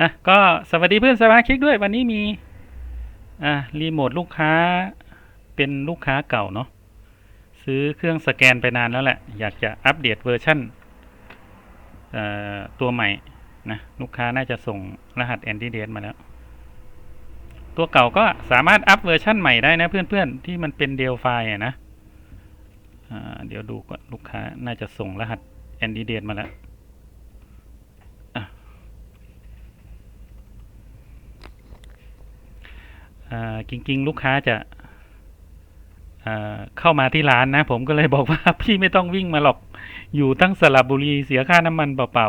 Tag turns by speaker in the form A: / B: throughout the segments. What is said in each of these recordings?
A: อะก็สวัสดีเพื่อนสมาชิกด้วยวันนี้มีอ่ารีโมทลูกค้าเป็นลูกค้าเก่าเนาะซื้อเครื่องสแกนไปนานแล้วแหละ อยากจะอัปเดตเวอร์ชันเอ่อตัวใหม่นะลูกค้าน่าจะส่งรหัส a n t i d a t e มาแล้ว ตัวเก่าก็สามารถอัพเวอร์ชันใหม่ได้นะเพื่อนๆ ที่มันเป็นเดลไฟล์อะนะเดี๋ยวดูก่อนลูกค้าน่าจะส่งรหัส a n t i d a t e มาแล้ว อ่า จริง ๆ ลูกค้าจะเข้ามาที่ร้านนะ ผมก็เลยบอกว่าพี่ไม่ต้องวิ่งมาหรอกอยู่ตั้งสระบุรีเสียค่าน้ำมันเปล่า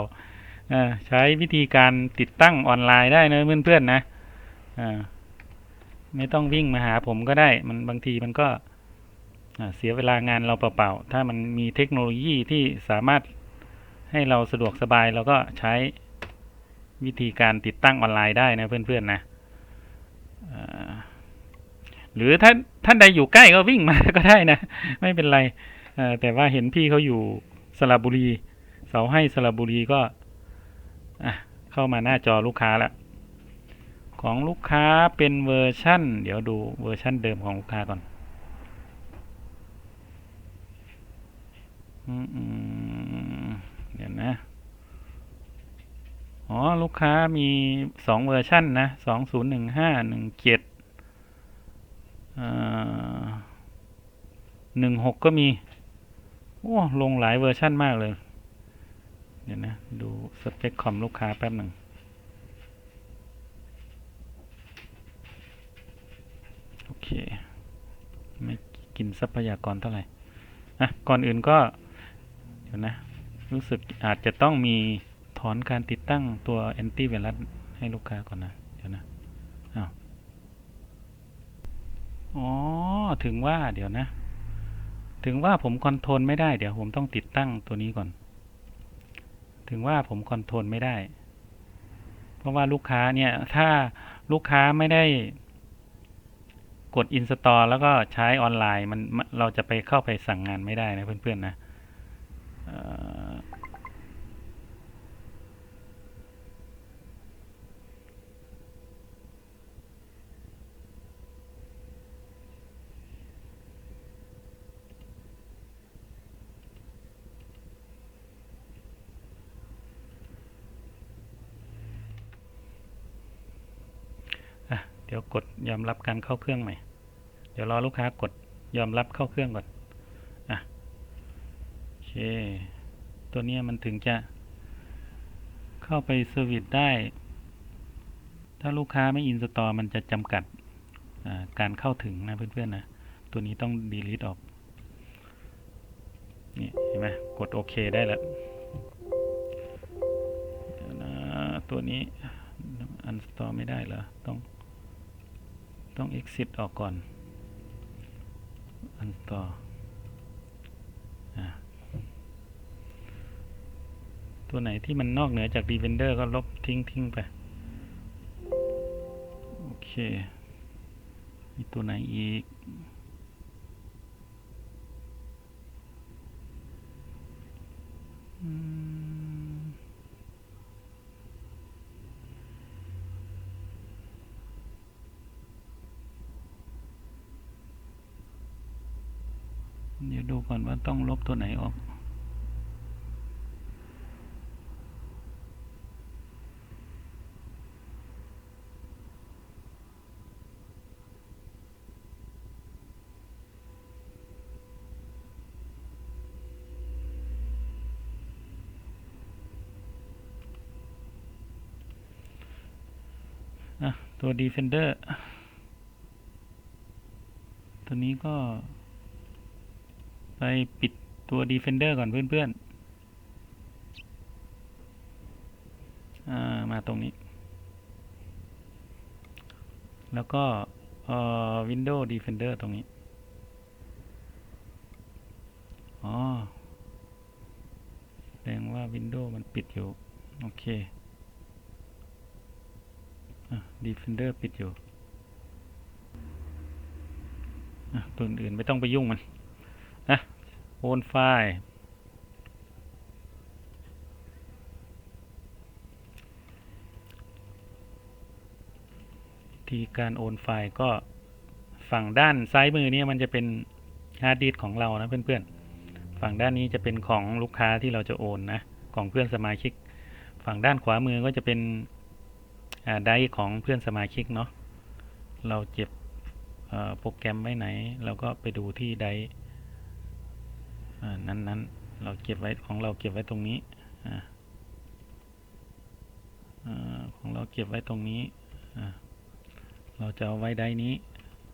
A: ๆใช้วิธีการติดตั้งออนไลน์ได้นะเพื่อนๆนะไม่ต้องวิ่งมาหาผมก็ได้ มันบางทีมันก็เสียเวลางานเราเปล่าๆ ถ้ามันมีเทคโนโลยีที่สามารถให้เราสะดวกสบายเราก็ใช้วิธีการติดตั้งออนไลน์ได้นะเพื่อนๆนะอ หรือถ้าท่านใดอยู่ใกล้ก็วิ่งมาก็ได้นะ ไม่เป็นไรแต่ว่าเห็นพี่เขาอยู่สระบุรี เสาให้สระบุรีก็เข้ามาหน้าจอลูกค้าแล้วของลูกค้าเป็นเวอร์ชั่น เดี๋ยวดูเวอร์ชั่นเดิมของลูกค้าก่อนอืมเดี๋ยวนะ อ๋อ ลูกค้ามีสองเวอร์ชันนะสองศูนย์หนึ่งห้าหนึ่งเจ็ดหนึ่งหกก็มี โอ้ ลงหลายเวอร์ชั่นมากเลย เดี๋ยวนะ ดูสเปคคอมลูกค้าแป๊บหนึ่ง โอเค ไม่กินทรัพยากรเท่าไหร่ อะ ก่อนอื่นก็ เดี๋ยวนะ รู้สึกอาจจะต้องมี ถอนการติดตั้งตัวแอนตี้ไวรัสให้ลูกค้าก่อนนะ เดี๋ยวนะอ้าวอ๋อ ถึงว่าเดี๋ยวนะ ถึงว่าผมคอนโทรลไม่ได้ เดี๋ยวผมต้องติดตั้งตัวนี้ก่อน ถึงว่าผมคอนโทรลไม่ได้ เพราะว่าลูกค้าเนี่ย ถ้าลูกค้าไม่ได้กด install แล้วก็ใช้ออนไลน์มันเราจะไปเข้าไปสั่งงานไม่ได้นะเพื่อนๆนะ เดี๋ยวกดยอมรับการเข้าเครื่องใหม่ เดี๋ยวรอลูกค้ากดยอมรับเข้าเครื่องก่อน อะโอเค ตัวนี้มันถึงจะ เข้าไปเซอร์วิสได้ ถ้าลูกค้าไม่อินสตอลมันจะจำกัดการเข้าถึงนะเพื่อนๆนะ ตัวนี้ต้องดีลิทออก นี่เห็นไหมกดโอเคได้แล้วเดี๋ยวนะตัวนี้อันสตอไม่ได้เหรอ ต้อง ต้อง exit ออกก่อน อันสตอตัวไหนที่มันนอกเหนือจาก Defender ก็ลบทิ้งทิ้งไป โอเค มีตัวไหนอีกอืม เดูก่อนว่าต้องลบตัวไหนออกอะตัว Defender ตัวนี้ก็ ไปปิดตัว Defender ก่อนเพื่อนๆอ่ามาตรงนี้ แล้วก็เอ่อ Windows Defender ตรงนี้ อ๋อ แสดงว่า Windows มันปิดอยู่ โอเคอะ Defender ปิดอยู่ อะ ตัวอื่นไม่ต้องไปยุ่งมัน นะโอนไฟล์ธีการโอนไฟล์ก็ฝั่งด้านซ้ายมือเนี่ยมันจะเป็นฮาร์ดดิสก์ของเรานะเพื่อนๆ ฝั่งด้านนี้จะเป็นของลูกค้าที่เราจะโอนนะของเพื่อนสมาชิก ฝั่งด้านขวามือก็จะเป็นไดร์ของเพื่อนสมาชิกเนาะเราเจ็บโปรแกรมไว้ไหน เราก็ไปดูที่ไดร ฟ์อ่านั้นๆเราเก็บไว้ของเราเก็บไว้ตรงนี้อ่าของเราเก็บไว้ตรงนี้เราจะเอาไว้ได้นี้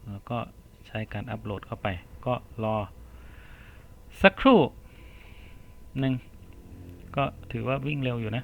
A: แล้วก็ใช้การอัปโหลดเข้าไป ก็รอสักครู่หนึ่งก็ถือว่าวิ่งเร็วอยู่นะ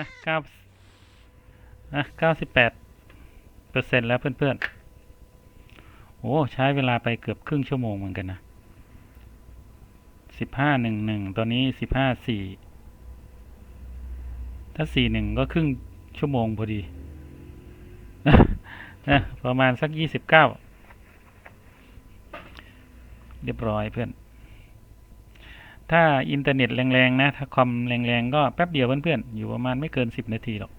A: อะเก้าอะเก้าสิบแปดเปอร์เซ็นต์แล้วเพื่อนๆ โอ้ ใช้เวลาไปเกือบครึ่งชั่วโมงเหมือนกันนะสิบห้าหนึ่งหนึ่งตอนนี้สิบห้าสี่ถ้าสี่หนึ่งก็ครึ่งชั่วโมงพอดีนะประมาณสักยี่สิบเก้าเรียบร้อยเพื่อน ถ้าอินเทอร์เน็ตแรงๆนะ ถ้าคอมแรงๆก็แป๊บเดียวเพื่อนๆ อยู่ประมาณไม่เกินสิบนาทีหรอก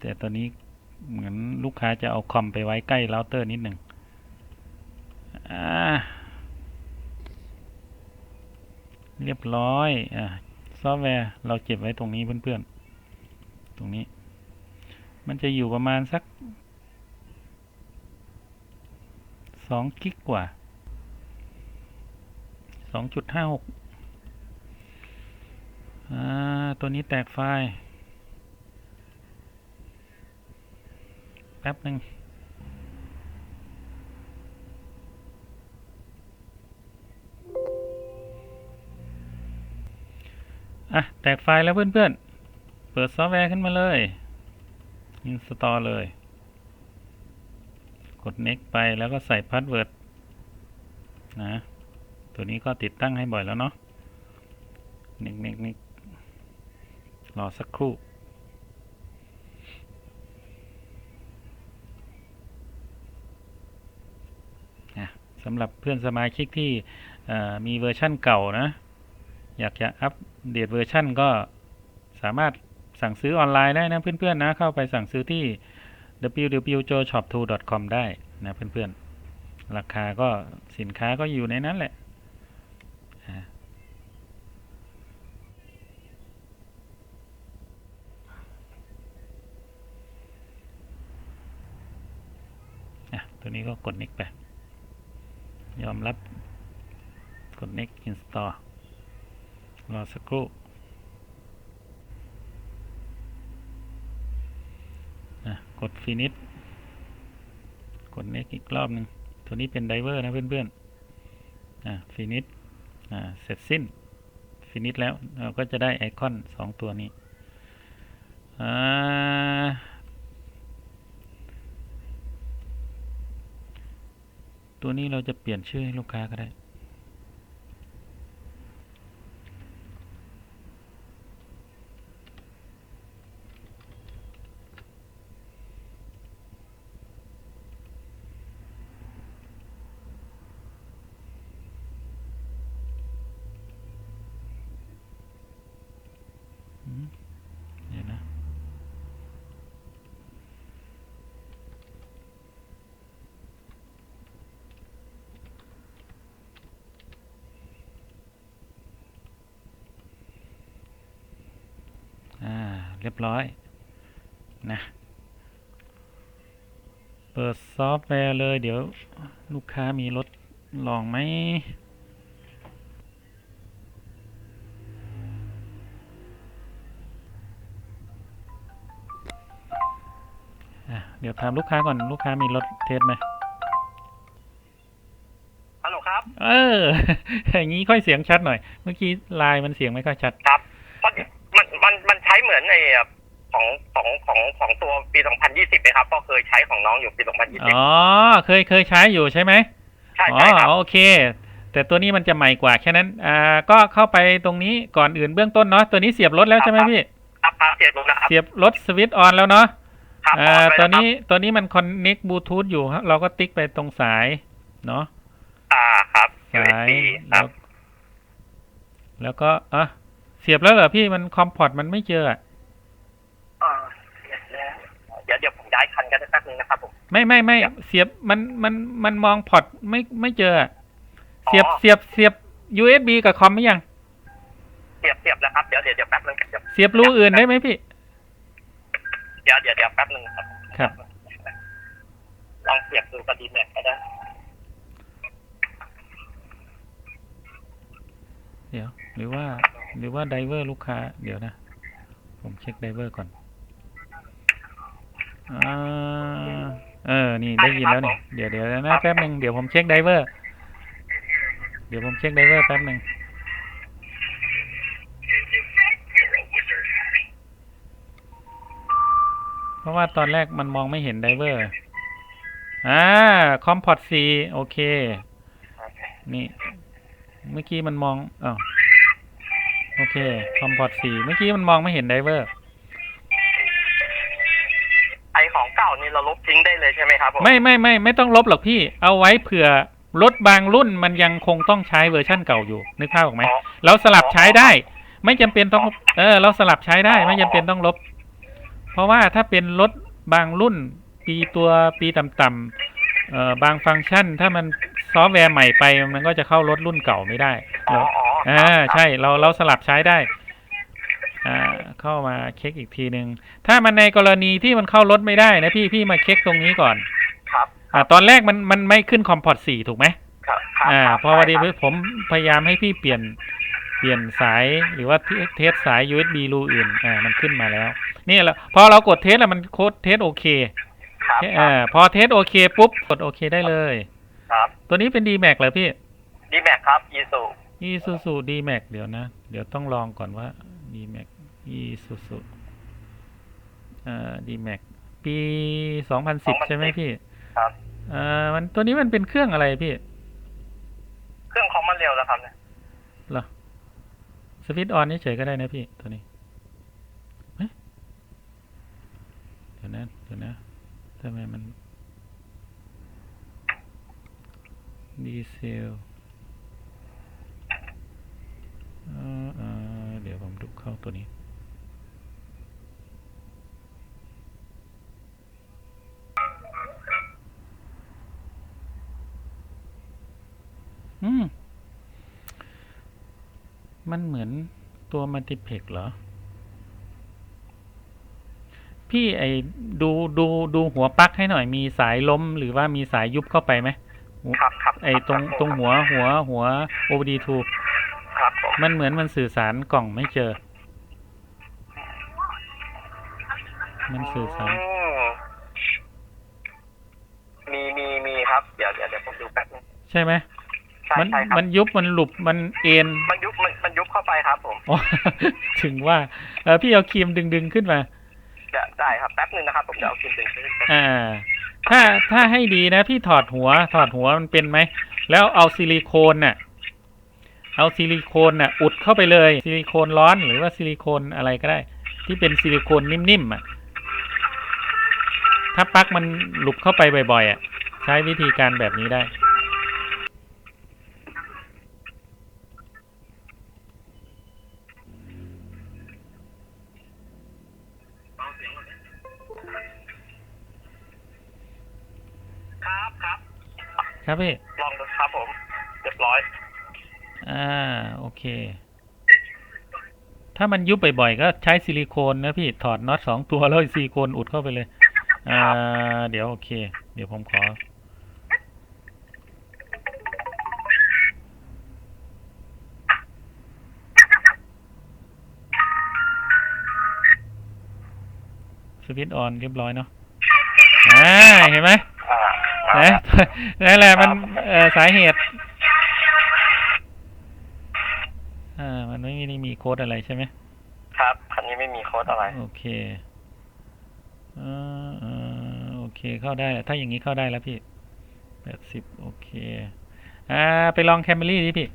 A: แต่ตอนนี้เหมือนลูกค้าจะเอาคอมไปไว้ใกล้เราเตอร์นิดหนึ่งเรียบร้อยอ่าซอฟต์แวร์เราเก็บไว้ตรงนี้เพื่อนๆ ตรงนี้ มันจะอยู่ประมาณสักสองกิกกว่าส อ่า ตัวนี้แตกไฟล์ แป๊บหนึ่งอะ แตกไฟล์แล้วเพื่อนๆ เปิดซอฟต์แวร์ขึ้นมาเลย install เลย กด next ไปแล้วก็ใส่พาสเวิร์ดนะ ตัวนี้ก็ติดตั้งให้บ่อยแล้วเนาะนิกนิกนิก รอสักครู่นะสำหรับเพื่อนสมาชิกที่มีเวอร์ชั่นเก่านะ อยากจะอัปเดตเวอร์ชั่นก็สามารถสั่งซื้อออนไลน์ได้นะเพื่อนๆนะ เข้าไปสั่งซื้อที่ www.joshop2.com ได้นะเพื่อนๆ ราคาก็สินค้าก็อยู่ในนั้นแหละอ่าอะ ตัวนี้ก็กด next ไป ยอมรับ กด next install รอสักครู่อะกด finish กด next อีกรอบหนึ่งตัวนี้เป็น diver นะเพื่อนๆอะ finish อ่า เสร็จสิ้น finish แล้วเราก็จะได้ไอคอนสองตัวนี้อ่า ตัวนี้เราจะเปลี่ยนชื่อให้ลูกค้าก็ได้ เรียบร้อยนะเปิดซอฟต์แวร์เลยเดี๋ยวลูกค้ามีรถลองไหมเดี๋ยวถามลูกค้าก่อนลูกค้ามีรถเทสไหม
B: ฮัลโหลครับ
A: เออ อย่างนี้ค่อยเสียงชัดหน่อย เมื่อกี้ไลน์มันเสียงไม่ค่อยชัด
B: ครับ มันมันใช้เหมือนในของของของของตัวปี 2020เลยครับก็เคยใช้ของน้องอยู่ปี 2020
A: อ๋อ เคยเคยใช้อยู่ใช่ไหม
B: ใช่
A: อ๋อ
B: ใช่ครับ
A: โอเค แต่ตัวนี้มันจะใหม่กว่าแค่นั้นอ่าก็เข้าไปตรงนี้ก่อนอื่นเบื้องต้นเนาะตัวนี้เสียบรถแล้วใช่ไหมพี่
B: ครับครับเสียบรู้นะครับ
A: เสียบรถสวิตช์ออนแล้วเนาะ
B: ครับ
A: อ่า
B: พร้อมไตั
A: วนี้
B: แล้ครับ
A: ตัวนี้มันคอนเน็กบลูทูธอยู่เราก็ติ๊กไปตรงสายเนาะ
B: อ่าครับ
A: สาย
B: USB ค
A: แล้
B: รับ
A: วแล้วก็อะเสียบแล้วเหรอพี่มันคอมพอร์ตมันไม่เจออะ
B: อ่าเดี๋ยวเดี๋ยวผมย้ายคันกันแป๊บนึงนะครับผม
A: ไม่ไม่ไม่เสียบมันมันมันมองพอร์ตไม่ไม่เจออะเสียบ
B: อ๋อ
A: เสียบเสียบ USB กับคอมไม่ยัง
B: เสียบเสียบแล้วครับเดี๋ยวเดี๋ยวเดี๋ยวแป๊บนึงเดี๋ยว
A: เสียบรูอื่นได้ไหมพี่
B: เดี๋ยวเดี๋ยวเดี๋ยวแป๊บนึงครับ
A: ครับ
B: ลองเสียบดูก็ดีแม็กก็ได้
A: เดี๋ยว หรือว่าหรือว่าไดเวอร์ลูกค้าเดี๋ยวนะ ผมเช็คไดเวอร์ก่อนอเออ นี่ได้ยินแล้วเนี่ยเดี๋ยวเดี๋ยวนะแป๊บหนึ่งเดี๋ยวผมเช็คไดเวอร์ เดี๋ยวผมเช็คไดเวอร์แป๊บหนึ่งเพราะว่าตอนแรกมันมองไม่เห็นไดเวอร์อ่าคอมพอร์ตซีโอเค นี่ เมื่อกี้มันมองอ้าว โอเค คอมพอร์ตสี่เมื่อกี้มันมองไม่เห็นไดเวอร์
B: ไอของเก่านี่เราลบทิ้งได้เลยใช่ไหมครับผม
A: ไม่ไม่ไม่ไม่ต้องลบหรอกพี่ เอาไว้เผื่อรถบางรุ่นมันยังคงต้องใช้เวอร์ชั่นเก่าอยู่ นึกภาพออกไหม
B: อ๋อ
A: เราสลับใช้ได้ ไม่จำเป็นต้องเออเราสลับใช้ได้ ไม่จำเป็นต้องลบ เพราะว่าถ้าเป็นรถบางรุ่น ปีตัวปีต่ำๆเอ่อบางฟังก์ชัน ถ้ามันซอฟต์แวร์ใหม่ไปมันก็จะเข้ารถรุ่นเก่าไม่ได้
B: อ๋อ
A: เรา
B: อ๋อ
A: อ่า
B: ครับ
A: ใช่เราเราสลับใช้ได้ อ่า เข้ามาเช็คอีกทีหนึ่งถ้ามันในกรณีที่มันเข้ารถไม่ได้นะพี่พี่มาเช็คตรงนี้ก่อน
B: ครับ
A: อ่าตอนแรกมันมันไม่ขึ้นคอมพอร์ตสี่ถูกไหม
B: ครับครับ
A: อ่า
B: ครับ
A: พอวันดี
B: ใช่ครับ
A: ผมพยายามให้พี่เปลี่ยนเปลี่ยนสายหรือว่าเทเทสสาย USB รูอื่นอ่ามันขึ้นมาแล้วนี่แหละพอเรากดเทสแล้วมันโค้ดเทสโอเค
B: ครับ
A: อ่าพอเทสโอเคปุ๊บกดโอเคได้เลย
B: ครับ
A: ตัวนี้เป็น d m a x เหรอพี่
B: ดีแม็กครับยีสุ
A: อีซูซูดีแม็กเดี๋ยวนะ เดี๋ยวต้องลองก่อนว่าดีแม็กอีซูซูอ่าดีแม็กปีสองพันสิบใช่ไหมพี่
B: ครับ
A: อ่ามันตัวนี้มันเป็นเครื่องอะไรพี่
B: เครื่องคอมมันเร็วแล้วครับเนี่ย
A: เหรอสวิตช์ออนเฉยๆก็ได้นะพี่ตัวนี้เฮ้ยเดี๋ยวนะเดี๋ยวนะทำไมมันดีเซล เอ่อเอ่อเดี๋ยวผมดูเข้าตัวนี้ อืม มันเหมือนตัวมัลติเพกเหรอ พี่ไอ้ดูดูดูหัวปลั๊กให้หน่อยมีสายล้มหรือว่ามีสายยุบเข้าไปไหม
B: ครับครับ
A: ไอ้ตรงตรงหัวหัวหัว OBD2
B: ครับผ ม
A: มันเหมือนมันสื่อสารกล่องไม่เจอ มันสื่อสาร
B: อืมมีมีมีครับ เดี๋ยวเดี๋ยวเดี๋ยวผมดูแป๊บนึง
A: ใช่ไหม
B: ใช่
A: มัน
B: ใช่ครับ
A: มันยุบมันหลุบมันเอ็น
B: มันยุบมันมันยุบเข้าไปครับผม
A: อ๋อ ถึงว่าเออพี่เอาครีมดึงดึงๆขึ้นมา
B: เดี๋ยวได้ครับแป๊บนึงนะครับผมจะเอาคิมดึงขึ้นไป
A: อ่า ถ้าถ้าให้ดีนะ พี่ถอดหัว ถอดหัวมันเป็นไหม แล้วเอาซิลิโคนน่ะ เอาซิลิโคนน่ะอุดเข้าไปเลยซิลิโคนร้อนหรือว่าซิลิโคนอะไรก็ได้ ที่เป็นซิลิโคนนิ่มๆอะถ้าปลั๊กมันหลุดเข้าไปบ่อยๆอะใช้วิธีการแบบนี้ได้
B: ครับครับ
A: ครับพี่
B: ลองดูครับผมเรียบร้อย
A: อ่า โอเค ถ้ามันยุบบ่อยๆ ก็ใช้ซิลิโคนนะพี่ถอดน็อตสองตัวแล้วซิลิโคนอุดเข้าไปเลย อ่า เดี๋ยวโอเค เดี๋ยวผมขอ สวิตช์ออนเรียบร้อยเนาะโอ่า เห็นไหม
B: อ่า
A: นะนั่นแหละมันเอ่อสาเหตุอ่ามันไม่ได้มี โค้ดอะไรใช่ไหม
B: ครับ คันนี้ไม่มีโค้ดอะไร
A: โอเคเออเออโอเคเข้าได้แล้วถ้าอย่างนี้เข้าได้แล้วพี่แปดสิบโอเคอ่าไปลองแคมเบรี่ดิพี่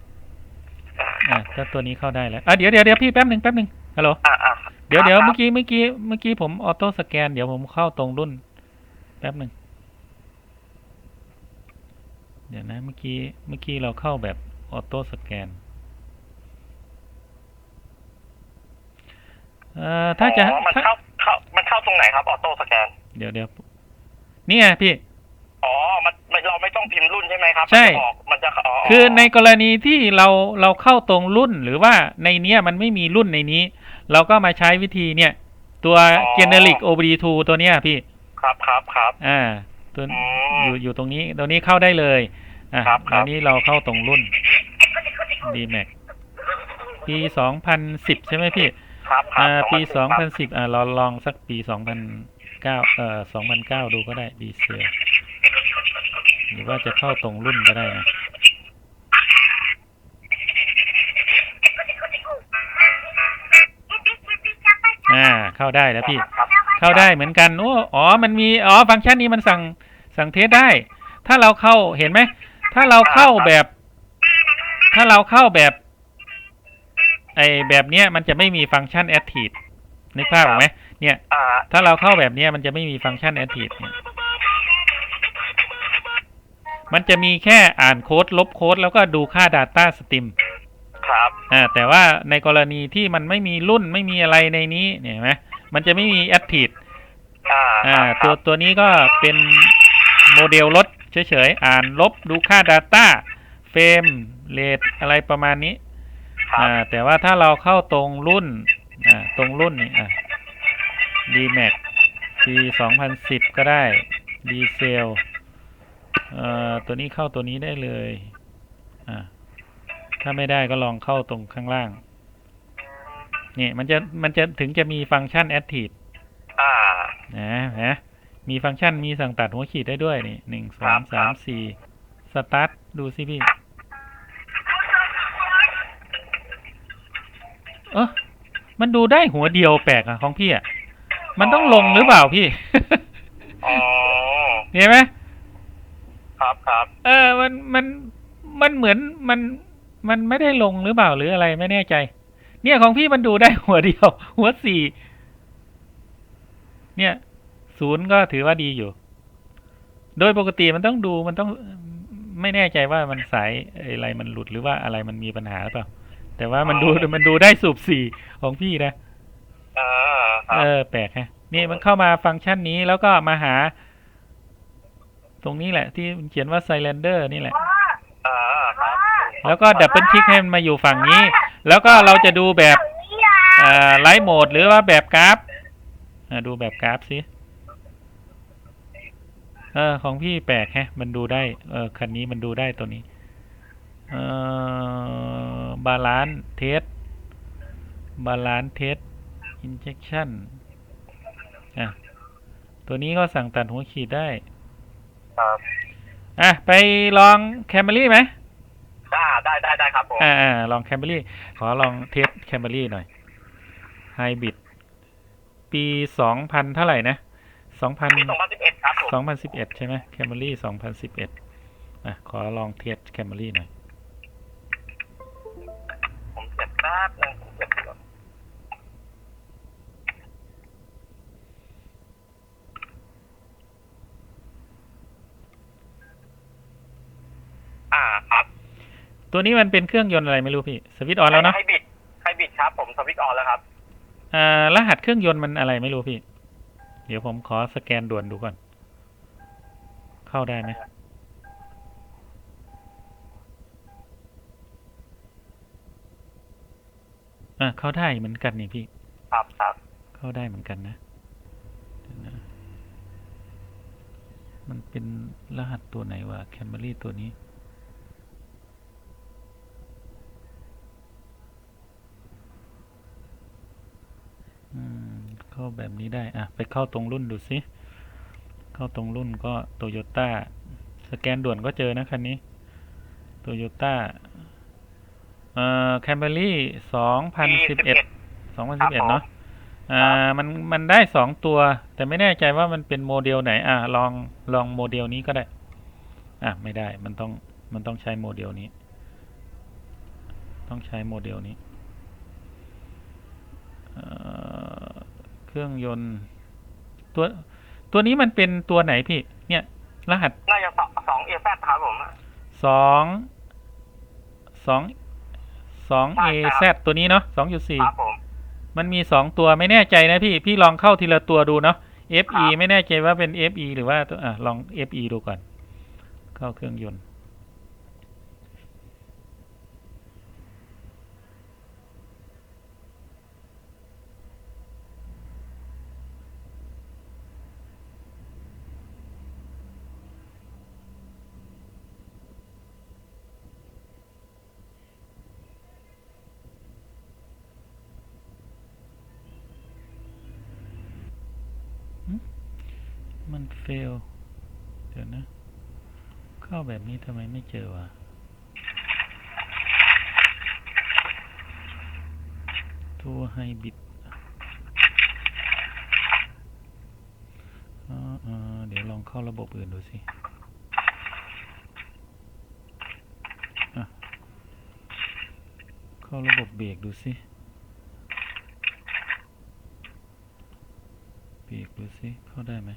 A: อ่าถ้าตัวนี้เข้าได้แล้วอะเดี๋ยวเดี๋ยวเดี๋ยวพี่แป๊บหนึ่งแป๊บหนึ่งฮัลโหล
B: อ่าอ่า
A: เดี๋ยวเดี๋ยว
B: ครับ
A: เมื่อกี้เมื่อกี้เมื่อกี้ผมออโต้สแกนเดี๋ยวผมเข้าตรงรุ่น แป๊บหนึ่งเดี๋ยวนะเมื่อกี้เมื่อกี้เราเข้าแบบออโต้สแกน เอ่อถ้าจะ
B: อ๋อมัน
A: ถ้า
B: เข้าเข้ามันเข้าตรงไหนครับออโต้สแกน
A: เดี๋ยวเดี๋ยวนี่ไงพี่
B: อ๋อ มันมันเราไม่ต้องพิมพ์รุ่นใช่ไหมครับ
A: ใช่
B: มันจะออกมันจะอ๋อ
A: คือในกรณีที่เราเราเข้าตรงรุ่นหรือว่าในเนี้ยมันไม่มีรุ่นในนี้ เราก็มาใช้วิธีเนี่ย ตัว generic OBD2 ตัวเนี้ยพี่
B: ครับครับครับ
A: อ่า ตัว
B: อื
A: อ
B: ม
A: ยู่อยู่ตรงนี้ ตัวนี้เข้าได้เลย อะ
B: ครับครับ
A: อันนี้เราเข้าตรงรุ่น DMAX ปีสองพันสิบใช่ไหมพี่
B: ครับครับ
A: อ่าปีสอง
B: 2010
A: พันสิบอ่าเราลองสักปีสองพันเก้าเอ่อสองพันเก้าดูก็ได้ดีเซลหรือว่าจะเข้าตรงรุ่นก็ได้นะอ่าเข้าได้แล้วพี่
B: ครับ
A: เข้าได้เหมือนกันโอ้อ๋อมันมีอ๋อฟังก์ชันนี้มันสั่งสั่งเทสได้ ถ้าเราเข้าเห็นไหมถ้าเราเข้าแบบ ถ้าเราเข้าแบบ ไอแบบเนี้ยมันจะไม่มีฟังก์ชัน active นึกภาพออกไหมเนี่ย
B: อ่า
A: ถ้าเราเข้าแบบเนี้ยมันจะไม่มีฟังก์ชัน active เนี่ยมันจะมีแค่อ่านโค้ดลบโค้ด แล้วก็ดูค่า Data Stream
B: ครับ
A: อ่าแต่ว่าในกรณีที่มันไม่มีรุ่นไม่มีอะไรในนี้เนี่ยเห็นไหมมันจะไม่มี active
B: อ่า
A: อ่า
B: ค
A: ตั
B: รั
A: ว
B: บ
A: ตัวนี้ก็เป็นโมเดลรถเฉยๆ อ่านลบดูค่า Data เฟรมเรทอะไรประมาณนี้
B: ครับ
A: อ่า แต่ว่าถ้าเราเข้าตรงรุ่น อ่า ตรงรุ่นนี่อ่า DMAX ปี2010 ก็ได้ดีเซลเอ่อตัวนี้เข้าตัวนี้ได้เลย อ่า ถ้าไม่ได้ก็ลองเข้าตรงข้างล่าง นี่มันจะมันจะถึงจะมีฟังก์ชัน Active
B: อ่า
A: นะนะมีฟังก์ชันมีสั่งตัดหัวขีดได้ด้วยนี่หนึ่งสอง
B: ครั
A: สาม
B: บ
A: สี่สตาร์ทดูสิพี่ เออมันดูได้หัวเดียวแปลกอะของพี่อะมันต้องลงหรือเปล่าพี่
B: อ๋อ
A: เห็นไหม
B: ครับครับ
A: เออ มันมันมันเหมือนมันมันไม่ได้ลงหรือเปล่าหรืออะไรไม่แน่ใจ เนี่ยของพี่มันดูได้หัวเดียว หัวสี่เนี่ยศูนย์ก็ถือว่าดีอยู่ โดยปกติมันต้องดูมันต้องไม่แน่ใจว่ามันสายอะไรมันหลุดหรือว่าอะไรมันมีปัญหาหรือเปล่า แต่ว่ามันดูมันดูได้สูบสี่ของพี่นะ
B: อ่าครับ
A: เออแปลกฮะ นี่มันเข้ามาฟังก์ชันนี้แล้วก็มาหา ตรงนี้แหละ ที่มันเขียนว่า Cylinder นี่แหละ
B: อ่าครับ
A: แล้วก็ดับเบิลคลิกให้มันมาอยู่ฝั่งนี้ แล้วก็เราจะดูแบบไลท์โหมดหรือว่าแบบกราฟอ่าดูแบบกราฟสิเออของพี่แปลกแฮะ มันดูได้ เออคันนี้มันดูได้ตัวนี้ เออ บาลานซ์เทสบาลานซ์เทสอินเจคชั่นอะตัวนี้ก็สั่งตัดหัวขีดได้
B: ครับ
A: อะไปลองแคมเบรี่ไหม
B: อ่าได้ได้ได้ครับผม
A: อ่าอ่าลองแคมเบรี่ขอลองเทสแคมเบรี่หน่อยไฮบิดปีสองพันเท่าไหร่นะสองพัน
B: ปีสองพันสิบเอ็ดครับผม
A: สองพันสิบเอ็ดใช่ไหมแคมเบรี่สองพันสิบเอ็ดอะขอลองเทสแคมเบรี่หน่อย
B: อยู่อ่าครับ
A: ตัวนี้มันเป็นเครื่องยนต์อะไรไม่รู้พี่สวิตช์ออนแล้วเนาะ
B: ไฮบริดไฮบริดครับ ผมสวิตช์ออนแล้วครับ
A: อ่ารหัสเครื่องยนต์มันอะไรไม่รู้พี่ เดี๋ยวผมขอสแกนด่วนดูก่อน เข้าได้ไหม อะเข้าได้เหมือนกันนี่พี่
B: ครับครับ
A: เข้าได้เหมือนกันนะเดี๋ยวนะมันเป็นรหัสตัวไหนวะแคมเบอรี่ตัวนี้ อืม เข้าแบบนี้ได้ อะ ไปเข้าตรงรุ่นดูสิ เข้าตรงรุ่นก็โตโยต้า สแกนด่วนก็เจอนะคันนี้โตโยต้า เอ่อแคมเบรี่สองพันสิบเอ็ดสองพันสิบเอ็ดเนาะอ่ามันมันได้สองตัว แต่ไม่แน่ใจว่ามันเป็นโมเดลไหน อะลองลองโมเดลนี้ก็ได้ อะไม่ได้มันต้องมันต้องใช้โมเดลนี้ ต้องใช้โมเดลนี้เอ่อเครื่องยนต์ ตัวตัวนี้มันเป็นตัวไหนพี่ เนี่ย รหัส
B: น่าจะสองสองเอแซครับผม
A: สองสอง สอง
B: ใช่
A: เอ
B: ครั
A: แซ
B: บ
A: ตัวนี้เนาะสองจุดสี่
B: ครับผม
A: มันมีสองตัวไม่แน่ใจนะพี่พี่ลองเข้าทีละตัวดูเนาะ FE
B: ครับ
A: ไม่แน่ใจว่าเป็น FE หรือว่าตัวอะลอง FE ดูก่อน เข้าเครื่องยนต์ เฟลเดี๋ยวนะ เข้าแบบนี้ทำไมไม่เจอวะตัวไฮบิดอ่าอ่าเดี๋ยวลองเข้าระบบอื่นดูสิอะเข้าระบบเบรกดูสิ เบรกดูสิ เข้าได้ไหม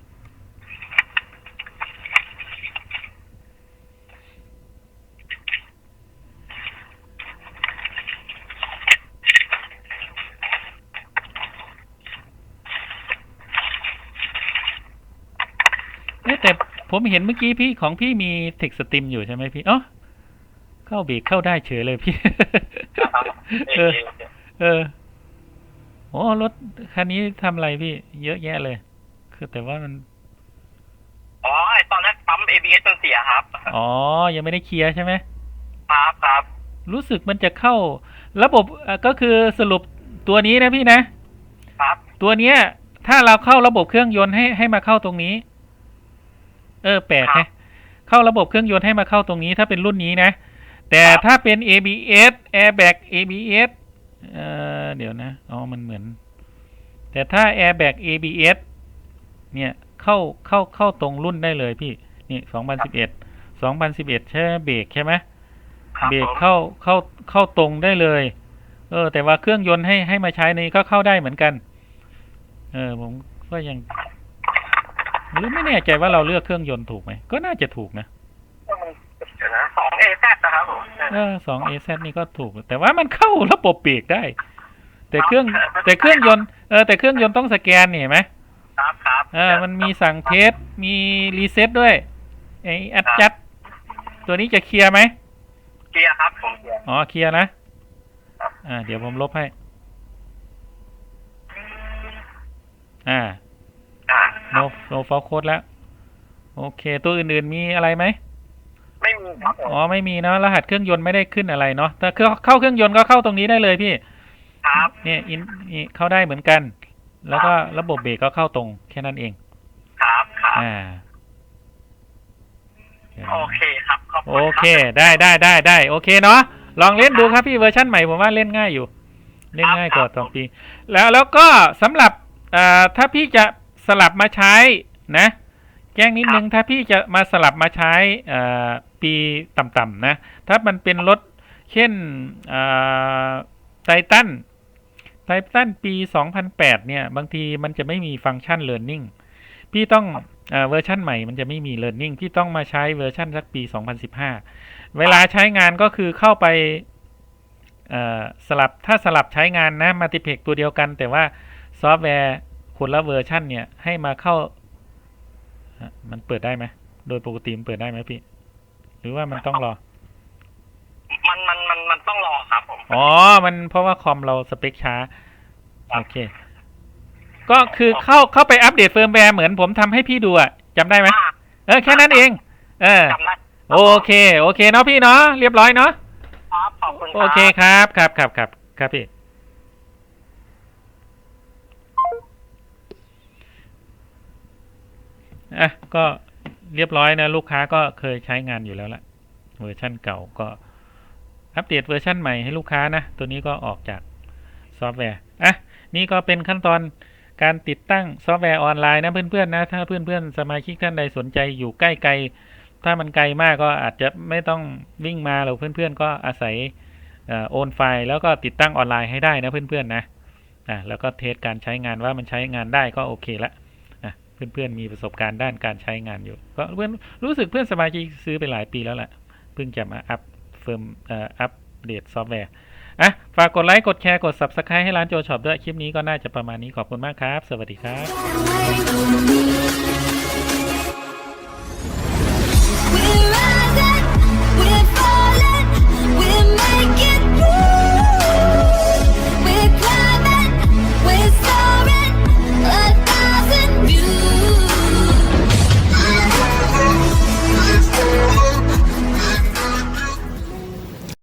A: แต่ผมเห็นเมื่อกี้พี่ของพี่มีเทคสติมอยู่ใช่ไหมพี่อ๋อเข้าเบรกเข้าได้เฉยเลยพี่ เออ เออโอ้รถคันนี้ทำอะไรพี่ เยอะแยะเลย คือแต่ว่ามัน
B: อ๋อไอ้ตอนแรกปั๊ม ABS มันเสียครับ
A: อ๋อ ยังไม่ได้เคลียร์ใช่ไหม
B: ครับครับ
A: รู้สึกมันจะเข้า ระบบเอ่อก็คือสรุปตัวนี้นะพี่นะ
B: ครับ
A: ตัวเนี้ย ถ้าเราเข้าระบบเครื่องยนต์ให้ให้มาเข้าตรงนี้ เออแปลก
B: ครั
A: นะ
B: บ
A: เข้าระบบเครื่องยนต์ให้มาเข้าตรงนี้ถ้าเป็นรุ่นนี้นะ แต่
B: ครับ
A: ถ้าเป็น ABS airbag ABS เอ่อเดี๋ยวนะอ๋อมันเหมือน แต่ถ้า airbag ABS เนี่ยเข้าเข้าเข้าตรงรุ่นได้เลยพี่นี่สองพันสิบเอ็ดสองพันสิบเอ็ดใช่ไหมเบรกใช่ไหม
B: ครับ
A: เบรก
B: ผม
A: เข้าเข้าเข้าตรงได้เลย เออ แต่ว่าเครื่องยนต์ให้ให้มาใช้ในก็เข้าได้เหมือนกัน เออผมก็ยัง หรือไม่แน่ใจว่าเราเลือกเครื่องยนต์ถูกไหม ก็น่าจะถูกนะ
B: เดี๋ยวนะสองเอแซนะครับผม
A: เออสองเอซนี่ก็ถูก แต่ว่ามันเข้าระบบเบรกได้ แต่เครื่อง แต่เครื่องยนต์เออแต่เครื่องยนต์ต้องสแกนนี่เห็นไหม
B: ครับครับ
A: เออมันมีสั่งเทสมีรีเซ็ตด้วยไอแอดจัดตัวนี้จะเคลียร์ไหม
B: เกียร์ครับผมเกียร์
A: อ๋อเคลียร์นะอ่า เดี๋ยวผมลบให้ อ่า
B: อ่า
A: no no fault code แล้ว โอเค ตัวอื่นๆมีอะไรไหม
B: ไม่มีครับผม
A: อ๋อไม่มีเนาะรหัสเครื่องยนต์ไม่ได้ขึ้นอะไรเนาะถ้าเครื่องเข้าเครื่องยนต์ก็เข้าตรงนี้ได้เลยพี่
B: ครับ
A: เนี่ยอินนี่เข้าได้เหมือนกัน แล้วก็ระบบเบรกก็เข้าตรงแค่นั้นเอง
B: ครับครับ
A: อ่าดี๋ยวนะ
B: โอเคครับขอบคุณ
A: โอเค
B: รับ
A: ได้ได้ได้ได้โอเคเนาะลองเล่นดูครับพี่เวอร์ชันใหม่ผมว่าเล่นง่ายอยู่ เล่นง่ายกว่าสองปี แล้วแล้วก็สำหรับอ่าถ้าพี่จะ สลับมาใช้นะแจ้งนิดนึงถ้าพี่จะมาสลับมาใช้ปีต่ำๆนะ ถ้ามันเป็นรถเช่นไททันไททันปี 2008 เนี่ย บางทีมันจะไม่มีฟังก์ชัน Learning พี่ต้องเวอร์ชันใหม่มันจะไม่มี Learning พี่ต้องมาใช้เวอร์ชันสักปี 2015 เวลาใช้งานก็คือเข้าไปสลับถ้าสลับใช้งานนะมัลติเพกตัวเดียวกัน แต่ว่าซอฟต์แวร์ คนละเวอร์ชันเนี่ยให้มาเข้าอะมันเปิดได้ไหมโดยปกติมันเปิดได้ไหมพี่ หรือว่ามันต้องรอ
B: มันมันมันมันต้องรอครับผม
A: อ๋อ มันเพราะว่าคอมเราสเปคช้า โอเค ก็คือเข้าเข้าไปอัปเดตเฟิร์มแวร์เหมือนผมทำให้พี่ดูอะจำได้ไหม
B: อ่า
A: เออแค่นั้นเอง เออ
B: จำได้
A: โอเค โอเคเนาะพี่เนาะเรียบร้อยเนาะ
B: ครับขอบคุณ
A: โอเคครับครับครับครับครับพี่ อะก็เรียบร้อยนะลูกค้าก็เคยใช้งานอยู่แล้วละเวอร์ชั่นเก่าก็อัปเดตเวอร์ชั่นใหม่ให้ลูกค้านะ ตัวนี้ก็ออกจากซอฟต์แวร์อะนี่ก็เป็นขั้นตอนการติดตั้งซอฟต์แวร์ออนไลน์นะเพื่อนๆนะ ถ้าเพื่อนๆสมาชิกท่านใดสนใจอยู่ใกล้ไกล ถ้ามันไกลมากก็อาจจะไม่ต้องวิ่งมาหรอกเพื่อนๆ ก็อาศัยออโอนไฟล์แล้วก็ติดตั้งออนไลน์ให้ได้นะเพื่อนๆนะอะแล้วก็เทสการใช้งานว่ามันใช้งานได้ก็โอเคละ เพื่อนๆมีประสบการณ์ด้านการใช้งานอยู่ ก็เพื่อนรู้สึกเพื่อนสมาชิกซื้อไปหลายปีแล้วแหละเพิ่งจะมาอัพเฟิร์มอัปเดตซอฟต์แวร์อะฝากกดไลค์ กดแชร์ กด subscribe ให้ร้านโจช็อปด้วย คลิปนี้ก็น่าจะประมาณนี้ขอบคุณมากครับ สวัสดีครับ